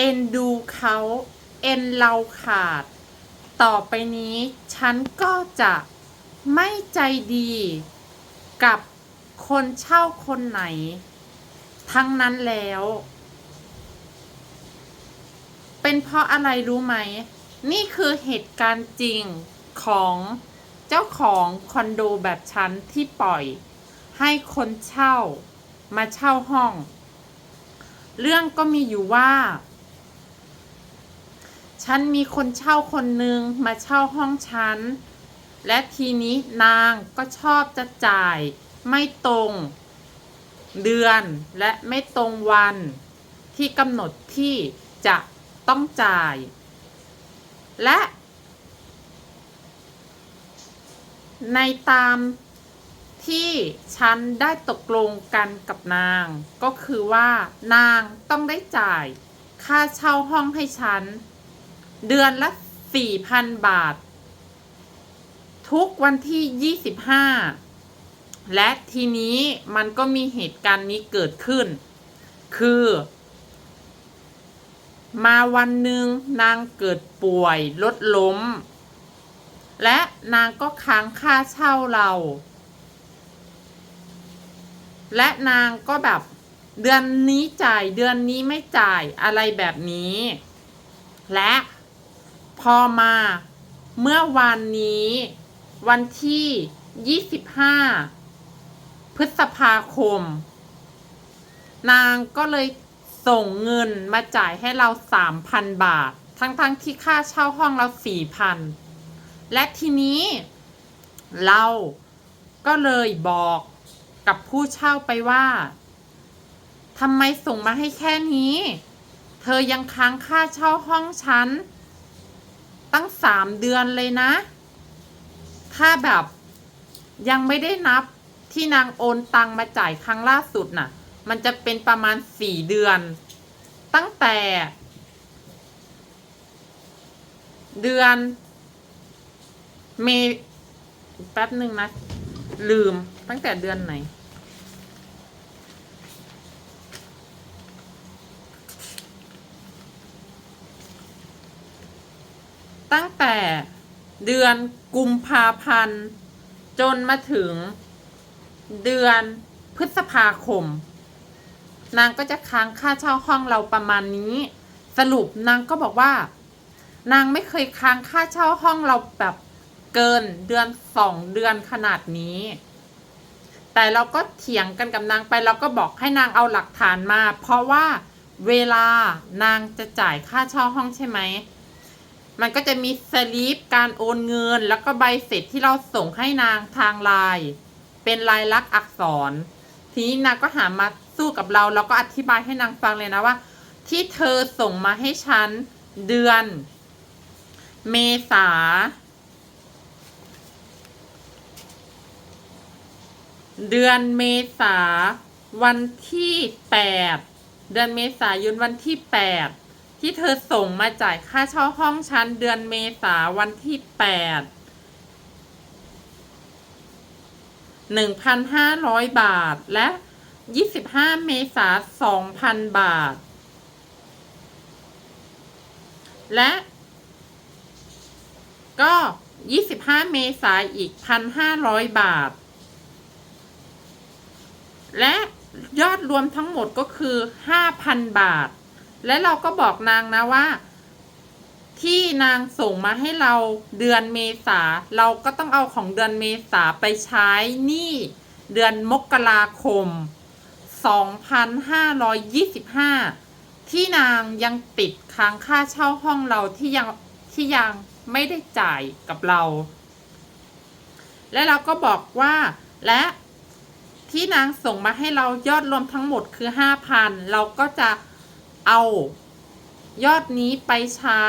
เอ็นดูเขาเอ็นเราขาด ต่อไปนี้ฉันก็จะไม่ใจดีกับคนเช่าคนไหน ทั้งนั้นแล้ว เป็นเพราะอะไรรู้ไหม นี่คือเหตุการณ์จริงของเจ้าของคอนโดแบบฉันที่ปล่อย ให้คนเช่ามาเช่าห้อง เรื่องก็มีอยู่ว่า ฉันมีคนเช่าคนหนึ่งมาเช่าห้องฉัน และทีนี้นางก็ชอบจะจ่ายไม่ตรง เดือนและไม่ตรงวัน ที่กำหนดที่จะต้องจ่าย และ ในตามที่ฉันได้ตกลงกันกับนาง ก็คือว่านางต้องได้จ่าย ค่าเช่าห้องให้ฉัน เดือนละ 4,000 บาท ทุกวันที่ 25 และทีนี้มันก็มีเหตุการณ์นี้เกิดขึ้น คือ มาวันหนึ่งนางเกิดป่วยลดล้ม และนางก็ค้างค่าเช่าเรา และนางก็แบบเดือนนี้จ่ายเดือนนี้ไม่จ่ายอะไรแบบนี้ และ พอมาเมื่อวันนี้ วันที่ 25 พฤษภาคม นางก็เลยส่งเงินมาจ่ายให้เรา 3,000 บาท ทั้งๆทที่ค่าเช่าห้องเรา 4,000 และทีนี้เราก็เลยบอกกับผู้เช่าไปว่าทำไมส่งมาให้แค่นี้ เธอยังค้างค่าเช่าห้องฉัน ตั้งสามเดือนเลยนะ ถ้าแบบยังไม่ได้นับที่นางโอนตังมาจ่ายครั้งล่าสุดน่ะ มันจะเป็นประมาณสี่เดือน ตั้งแต่ เดือนเมแป๊บหนึ่งนะ ลืมตั้งแต่เดือนไหน ตั้งแต่เดือนกุมภาพันธ์ จนมาถึงเดือนพฤษภาคม นางก็จะค้างค่าเช่าห้องเราประมาณนี้ สรุปนางก็บอกว่า นางไม่เคยค้างค่าเช่าห้องเราแบบเกินเดือนสองเดือนขนาดนี้ แต่เราก็เถียงกันกับนางไปเราก็บอกให้นางเอาหลักฐานมา เพราะว่าเวลานางจะจ่ายค่าเช่าห้องใช่ไหม มันก็จะมีสลิปการโอนเงิน แล้วก็ใบเสร็จที่เราส่งให้นางทางไลน์เป็นลายลักษณ์อักษร ทีนี้นางก็หามาสู้กับเรา เราก็อธิบายให้นางฟังเลยนะว่า ที่เธอส่งมาให้ฉันเดือน เมษาเดือนเมษาวันที่แปดเดือนเมษายนวันที่แปด ที่เธอส่งมาจ่ายค่าเช่าห้องชั้นเดือนเมษาวันที่แปดหนึ่งพันห้าร้อยบาท และยี่สิบห้าเมษาสองพันบาท และก็ยี่สิบห้าเมษาอีกพันห้าร้อยบาท และยอดรวมทั้งหมดก็คือ5,000บาท และเราก็บอกนางนะว่า ที่นางส่งมาให้เราเดือนเมษาเราก็ต้องเอาของเดือนเมษาไปใช้หนี้เดือนมกราคม 2525 ที่นางยังติดค้างค่าเช่าห้องเราที่ยังที่ยังไม่ได้จ่ายกับเรา และเราก็บอกว่าและที่นางส่งมาให้เรายอดรวมทั้งหมดคือ 5,000 เราก็จะ เอา ยอดนี้ไปใช้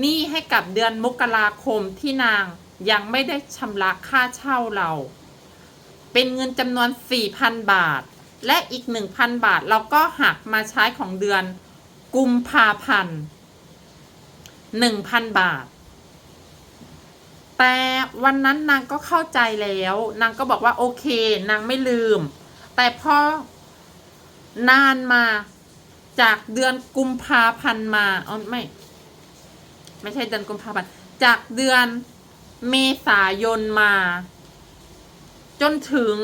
หนี้ให้กับเดือนมกราคมที่นางยังไม่ได้ชำระค่าเช่าเรา เป็นเงินจำนวน 4,000 บาท และอีก 1,000 บาทเราก็หักมาใช้ของเดือนกุมภาพันธ์1,000 บาท แต่วันนั้นนางก็เข้าใจแล้ว นางก็บอกว่าโอเค นางไม่ลืม แต่พอนานมา จากเดือนกุมภาพันธ์มาอ๋อไม่ ไม่ใช่เดือนกุมภาพันธ์จากเดือนเมษายนมา จนถึง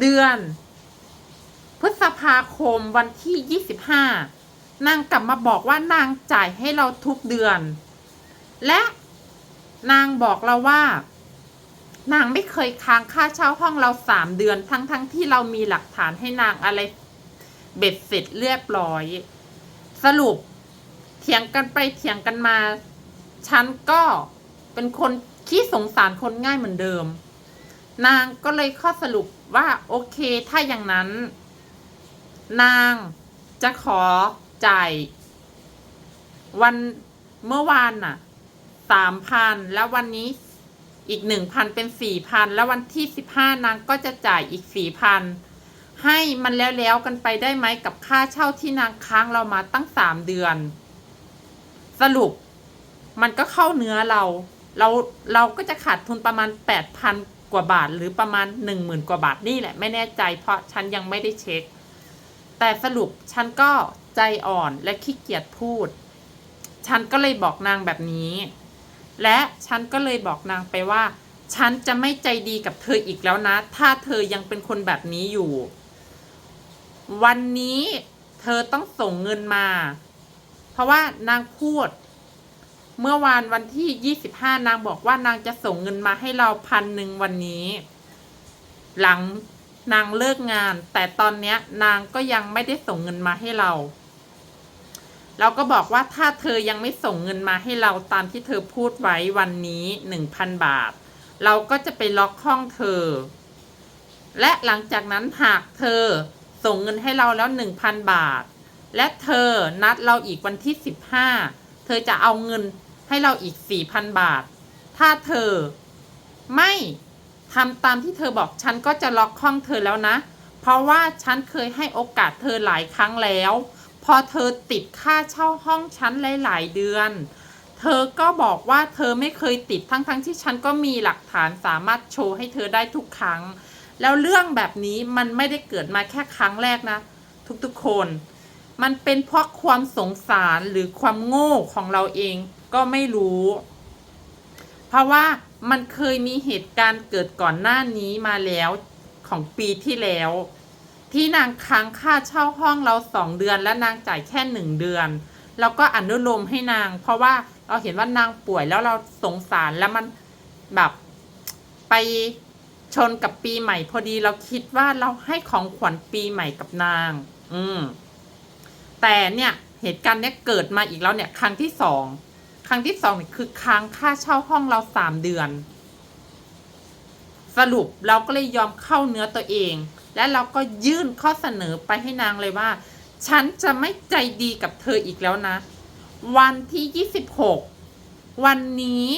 เดือน พฤษภาคมวันที่25นางกลับมาบอกว่านางจ่ายให้เราทุกเดือน และนางบอกเราว่า นางไม่เคยค้างค่าเช่าห้องเราสามเดือน ทั้งๆทที่เรามีหลักฐานให้นางอะไร เบ็ดเสร็จเรียบร้อย สรุปเถียงกันไปเถียงกันมา ฉันก็เป็นคนขี้สงสารคนง่ายเหมือนเดิม นางก็เลยข้อสรุปว่าโอเคถ้าอย่างนั้น นางจะขอจ่ายวันเมื่อวานน่ะสามพันแล้ววันนี้อีกหนึ่งพันเป็นสี่พันแล้ววันที่สิบห้านางก็จะจ่ายอีกสี่พัน ให้มันแล้วแล้วๆกันไปได้ไหมกับค่าเช่าที่นางค้างเรามาตั้งสามเดือน สรุป มันก็เข้าเนื้อเรา เราเราก็จะขาดทุนประมาณแปดพันกว่าบาท หรือประมาณหนึ่งหมื่นกว่าบาทนี่แหละไม่แน่ใจ เพราะฉันยังไม่ได้เช็ค แต่สรุปฉันก็ใจอ่อนและขี้เกียจพูด ฉันก็เลยบอกนางแบบนี้ และฉันก็เลยบอกนางไปว่าฉันจะไม่ใจดีกับเธออีกแล้วนะ ถ้าเธอยังเป็นคนแบบนี้อยู่ วันนี้เธอต้องส่งเงินมา เพราะว่านางพูด เมื่อวานวันที่25นางบอกว่านางจะส่งเงินมาให้เราพันหนึ่งวันนี้ หลังนางเลิกงาน แต่ตอนเนี้ย นางก็ยังไม่ได้ส่งเงินมาให้เรา เราก็บอกว่าถ้าเธอยังไม่ส่งเงินมาให้เราตามที่เธอพูดไว้วันนี้หนึ่งพันบาท เราก็จะไปล็อกห้องเธอ และหลังจากนั้นหากเธอ ส่งเงินให้เราแล้วหนึ่งพันบาท และเธอนัดเราอีกวันที่สิบห้าเธอจะเอาเงินให้เราอีกสี่พันบาท ถ้าเธอไม่ทำตามที่เธอบอกฉันก็จะล็อกห้องเธอแล้วนะ เพราะว่าฉันเคยให้โอกาสเธอหลายครั้งแล้ว พอเธอติดค่าเช่าห้องฉันหลาย ๆ เดือน เธอก็บอกว่าเธอไม่เคยติดทั้งๆทที่ฉันก็มีหลักฐานสามารถโชว์ให้เธอได้ทุกครั้ง แล้วเรื่องแบบนี้มันไม่ได้เกิดมาแค่ครั้งแรกนะ ทุกๆคน มันเป็นเพราะความสงสารหรือความโง่ของเราเองก็ไม่รู้ เพราะว่ามันเคยมีเหตุการณ์เกิดก่อนหน้านี้มาแล้วของปีที่แล้ว ที่นางค้างค่าเช่าห้องเราสองเดือนและนางจ่ายแค่หนึ่งเดือนเราก็อนุโลมให้นาง เพราะว่าเราเห็นว่านางป่วยแล้วเราสงสารแล้วมันแบบไป ชนกับปีใหม่พอดีเราคิดว่าเราให้ของขวัญปีใหม่กับนาง อืม แต่เนี่ยเหตุการณ์เนี้ยเกิดมาอีกแล้วเนี่ย ครั้งที่สอง ครั้งที่สองเนี่ยคือค้างค่าเช่าห้องเราสามเดือน สรุปเราก็เลยยอมเข้าเนื้อตัวเอง และเราก็ยื่นข้อเสนอไปให้นางเลยว่า ฉันจะไม่ใจดีกับเธออีกแล้วนะ วันที่ยี่สิบหกวันนี้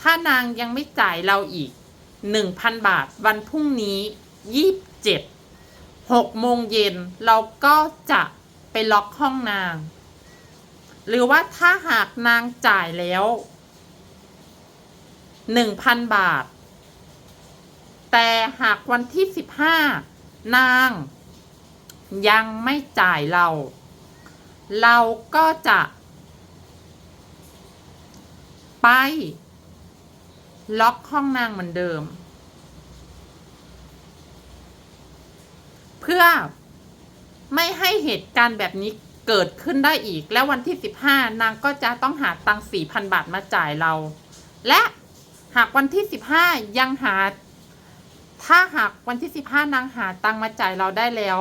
ถ้านางยังไม่จ่ายเราอีก หนึ่งพันบาท วันพรุ่งนี้ยี่สิบเจ็ดหกโมงเย็นเราก็จะไปล็อกห้องนาง หรือว่าถ้าหากนางจ่ายแล้วหนึ่งพันบาท แต่หากวันที่สิบห้านางยังไม่จ่ายเรา เราก็จะ ไป ล็อกห้องนางเหมือนเดิม เพื่อไม่ให้เหตุการณ์แบบนี้เกิดขึ้นได้อีก แล้ววันที่ 15 นางก็จะต้องหาตังค์4,000 บาทมาจ่ายเรา และหากวันที่ 15 ยังหา ถ้าหากวันที่ 15 นางหาตังค์มาจ่ายเราได้แล้ว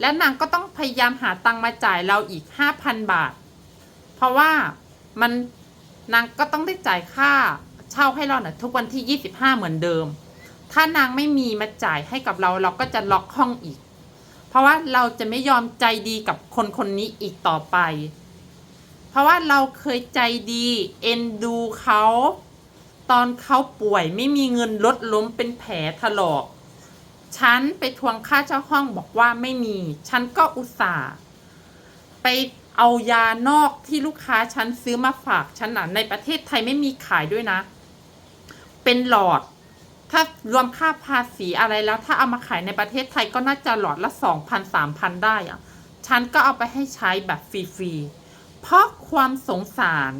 และนางก็ต้องพยายามหาตังค์มาจ่ายเราอีก 5,000 บาท เพราะว่ามันนางก็ต้องได้จ่ายค่า เช่าให้เราเนะ่ะทุกวันที่ 25 เหมือนเดิม ถ้านางไม่มีมาจ่ายให้กับเราเราก็จะล็อกห้องอีก เพราะว่าเราจะไม่ยอมใจดีกับคนคนนี้อีกต่อไป เพราะว่าเราเคยใจดีเอ็นดูเขาตอนเขาป่วยไม่มีเงินลดล้มเป็นแผลถลอก ฉันไปทวงค่าเช่าห้องบอกว่าไม่มี ฉันก็อุตส่าห์ไปเอายานอกที่ลูกค้าฉันซื้อมาฝากฉันอะในประเทศไทยไม่มีขายด้วยนะ เป็นหลอด ถ้ารวมค่าภาษีอะไรแล้ว ถ้าเอามาขายในประเทศไทยก็น่าจะหลอดละสองพันสามพันได้อะฉันก็เอาไปให้ใช้แบบฟรีๆ เพราะความสงสาร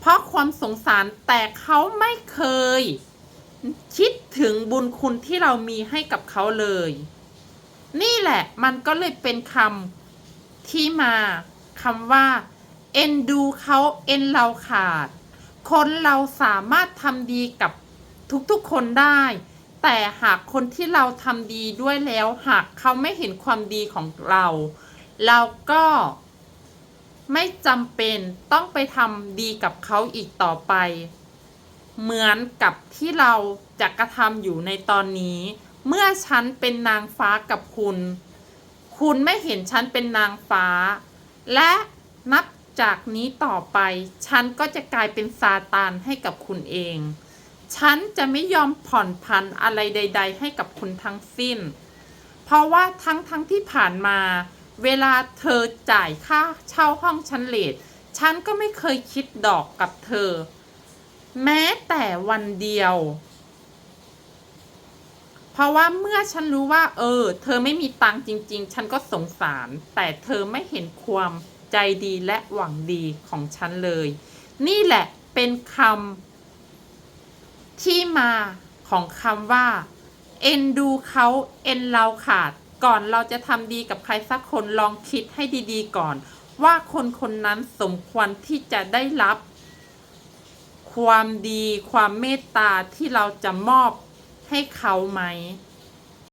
เพราะความสงสารแต่เขาไม่เคย คิดถึงบุญคุณที่เรามีให้กับเขาเลย นี่แหละมันก็เลยเป็นคำที่มาคำว่า เอ็นดูเขาเอ็นเราขาด คนเราสามารถทำดีกับทุกๆคนได้ แต่หากคนที่เราทำดีด้วยแล้ว หากเขาไม่เห็นความดีของเรา เราก็ไม่จำเป็นต้องไปทำดีกับเขาอีกต่อไป เหมือนกับที่เราจะกระทำอยู่ในตอนนี้ เมื่อฉันเป็นนางฟ้ากับคุณ คุณไม่เห็นฉันเป็นนางฟ้า และนับ จากนี้ต่อไป ฉันก็จะกลายเป็นซาตานให้กับคุณเอง ฉันจะไม่ยอมผ่อนพันอะไรใด ๆ ให้กับคุณทั้งสิ้น เพราะว่าทั้งทั้งที่ผ่านมา เวลาเธอจ่ายค่าเช่าห้องชั้นเลทฉันก็ไม่เคยคิดดอกกับเธอ แม้แต่วันเดียว เพราะว่าเมื่อฉันรู้ว่า เออ เธอไม่มีตังค์จริง ๆ ฉันก็สงสาร แต่เธอไม่เห็นความ ใจดีและหวังดีของฉันเลย นี่แหละเป็นคำที่มาของคำว่า เอ็นดูเขาเอ็นเราขาด ก่อนเราจะทำดีกับใครสักคนลองคิดให้ดีๆก่อน ว่าคนคนนั้นสมควรที่จะได้รับ ความดีความเมตตาที่เราจะมอบให้เขาไหม